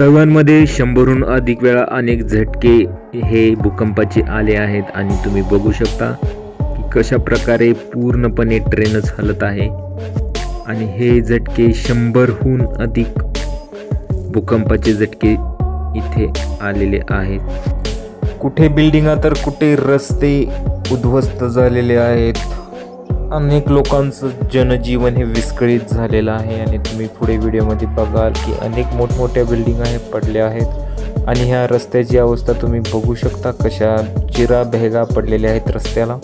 तैवानमध्ये शंभरहून अधिक वेळा अनेक झटके हे भूकंपाचे आले आहेत आणि तुम्ही बघू शकता की कशा प्रकारे पूर्णपणे ट्रेनच हलत आहे. आणि हे झटके शंभरहून अधिक भूकंपाचे झटके इथे आलेले आहेत. कुठे बिल्डिंगा तर कुठे रस्ते उद्ध्वस्त झालेले आहेत. अनेक लोकांचं जनजीवन हे विस्कळीत झालेलं आहे आणि तुम्ही पुढे व्हिडिओमध्ये बघाल की अनेक मोठमोठ्या बिल्डिंग आहे पडल्या आहेत. आणि ह्या रस्त्याची अवस्था तुम्ही बघू शकता कशा चिरा भेगा पडलेल्या आहेत रस्त्याला.